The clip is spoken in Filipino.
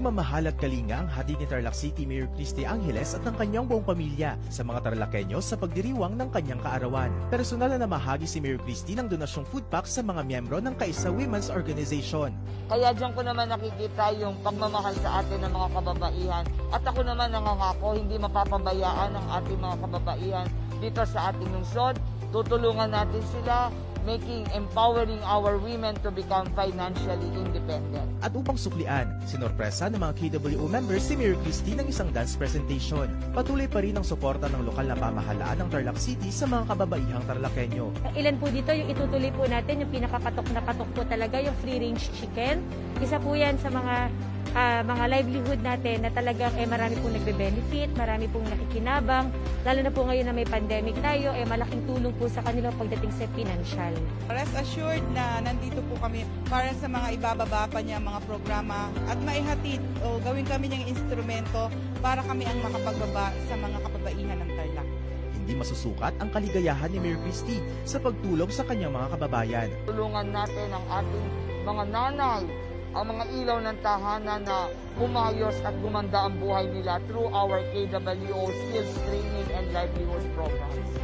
Pagmamahal at kalinga ang hatid ni Tarlac City Mayor Christy Angeles at ng kanyang buong pamilya sa mga Tarlaceños sa pagdiriwang ng kanyang kaarawan. Personal na namahagi si Mayor Christy ng donasyong food pack sa mga miyembro ng Kaisa Women's Organization. Kaya diyan ko naman nakikita yung pagmamahal sa atin ng mga kababaihan. At ako naman nangangako, hindi mapapabayaan ang ating mga kababaihan dito sa ating lungsod. Tutulungan natin sila, making empowering our women to become financially independent. At upang suklian, sinorpresa ng mga KWO members si Mayor Christie ng isang dance presentation. Patuloy pa rin ang suporta ng lokal na pamahalaan ng Tarlac City sa mga kababaihang Tarlacenyo. Ilan po dito yung itutuloy po natin, yung pinakapatok na patok po talaga, yung free range chicken. Isa po yan sa mga ah, mga livelihood natin na talagang eh, marami pong nagbe-benefit, marami pong nakikinabang. Lalo na po ngayon na may pandemic tayo, eh, malaking tulong po sa kanila pagdating sa financial. Rest assured na nandito po kami para sa mga ibababa pa niya mga programa at maihatid o gawin kami niyang instrumento para kami ang makapagbaba sa mga kababaihan ng Tarlac. Hindi masusukat ang kaligayahan ni Mayor Christie sa pagtulong sa kanyang mga kababayan. Tulungan natin ang ating mga nanay, ang mga ilaw ng tahanan na umayos at gumanda ang buhay nila through our KWO skills training and livelihood programs.